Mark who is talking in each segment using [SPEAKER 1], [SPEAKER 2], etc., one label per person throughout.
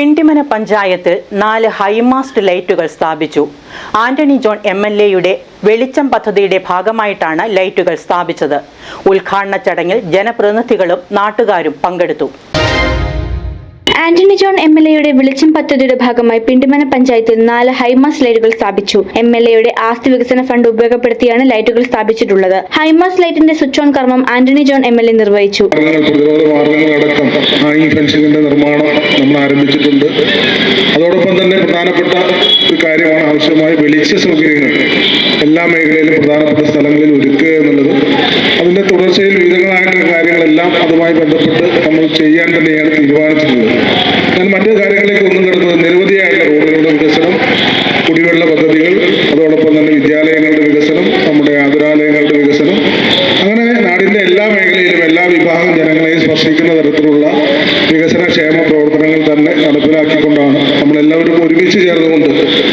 [SPEAKER 1] പിണ്ടിമന പഞ്ചായത്തിൽ നാല് ഹൈമാസ്റ്റ് ലൈറ്റുകൾ സ്ഥാപിച്ചു. ആന്റണി ജോൺ എം എൽ എയുടെ വെളിച്ചം പദ്ധതിയുടെ ഭാഗമായിട്ടാണ് ലൈറ്റുകൾ സ്ഥാപിച്ചത്. ഉദ്ഘാടന ചടങ്ങിൽ ജനപ്രതിനിധികളും നാട്ടുകാരും പങ്കെടുത്തു.
[SPEAKER 2] ആന്റണി ജോൺ എം എൽ എയുടെ വെളിച്ചം പദ്ധതിയുടെ ഭാഗമായി പിണ്ടിമന പഞ്ചായത്തിൽ നാല് ഹൈമാസ് ലൈറ്റുകൾ സ്ഥാപിച്ചു. എം എൽ എയുടെ ആസ്തി വികസന ഫണ്ട് ഉപയോഗപ്പെടുത്തിയാണ് ലൈറ്റുകൾ സ്ഥാപിച്ചിട്ടുള്ളത്. ഹൈമാസ് ലൈറ്റിന്റെ സ്വിച്ച് ഓൺ കർമ്മം Antony John M L A നിർവഹിച്ചു.
[SPEAKER 3] നിർമ്മാണം നമ്മൾ ആരംഭിച്ചിട്ടുണ്ട്. അതോടൊപ്പം തന്നെ പ്രധാനപ്പെട്ട ഒരു കാര്യമാണ് ആവശ്യമായ വെളിച്ച സൗകര്യങ്ങൾ എല്ലാ മേഖലയിലും പ്രധാനപ്പെട്ട സ്ഥലങ്ങളിൽ ഒരുക്കുക കാര്യങ്ങളെല്ലാം അതുമായി ബന്ധപ്പെട്ട് നമ്മൾ ചെയ്യാൻ തന്നെയാണ് തീരുമാനിച്ചിട്ടുള്ളത്. ഞാൻ മറ്റു കാര്യങ്ങളിലേക്ക് ഒന്നും കിടന്നത് നിരവധിയായിട്ടുള്ള റോഡുകളുടെ വികസനം കുടിവെള്ള പദ്ധതികൾ അതോടൊപ്പം തന്നെ വിദ്യാലയങ്ങളുടെ വികസനം നമ്മുടെ ആതുരാലയങ്ങളുടെ വികസനം. അങ്ങനെ നാടിന്റെ എല്ലാ മേഖലയിലും എല്ലാ വിഭാഗം ജനങ്ങളെയും സ്പർശിക്കുന്ന തരത്തിലുള്ള വികസന ക്ഷേമ പ്രവർത്തനങ്ങൾ തന്നെ നമ്മളെല്ലാവരും ഒരുമിച്ച് ചേർന്നുകൊണ്ട്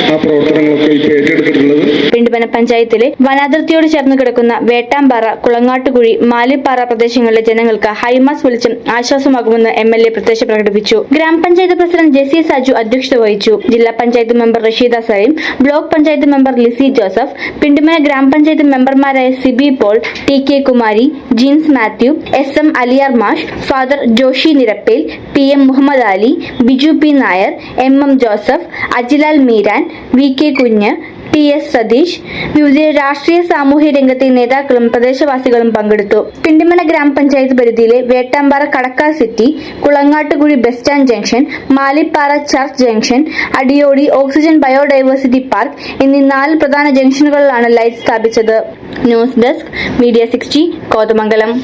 [SPEAKER 3] ആ പ്രവർത്തനങ്ങളൊക്കെ ഇപ്പോൾ ഏറ്റെടുത്തിട്ടുള്ളത്.
[SPEAKER 2] പിണ്ടിമന പഞ്ചായത്തിലെ വനാതിർത്തിയോട് ചേർന്ന് കിടക്കുന്ന വേട്ടാമ്പാറ കുളങ്ങാട്ടുകുഴി മാലിപ്പാറ പ്രദേശങ്ങളിലെ ജനങ്ങൾക്ക് ഹൈമാസ് വെളിച്ചം ആശ്വാസമാകുമെന്ന് എം എൽ എ പ്രത്യാശ പ്രകടിപ്പിച്ചു. ഗ്രാമപഞ്ചായത്ത് പ്രസിഡന്റ് ജെസി സാജു അധ്യക്ഷത വഹിച്ചു. ജില്ലാ panchayat member Rasheeda Saleem block panchayat member Lizy Joseph Pindimana grama panchayat മെമ്പർമാരായ Siby Paul T K Kumari Jeans Mathew S M Aliyar മാഷ് father Joshy Nirappel P M Muhammad Ali Biju P Nair M M Joseph Ajilal Meeran V K Kunju T S Satheesh വിവിധ രാഷ്ട്രീയ സാമൂഹ്യ രംഗത്തെ നേതാക്കളും പ്രദേശവാസികളും പങ്കെടുത്തു. പിണ്ടിമല ഗ്രാമപഞ്ചായത്ത് പരിധിയിലെ Vettampara കടക്കാർ city Kulangattukuzhi bus stand junction Malippara church junction Adiyodi oxygen biodiversity park എന്നീ നാല് പ്രധാന ജംഗ്ഷനുകളിലാണ് ലൈറ്റ് സ്ഥാപിച്ചത്. News desk media sixty Kothamangalam.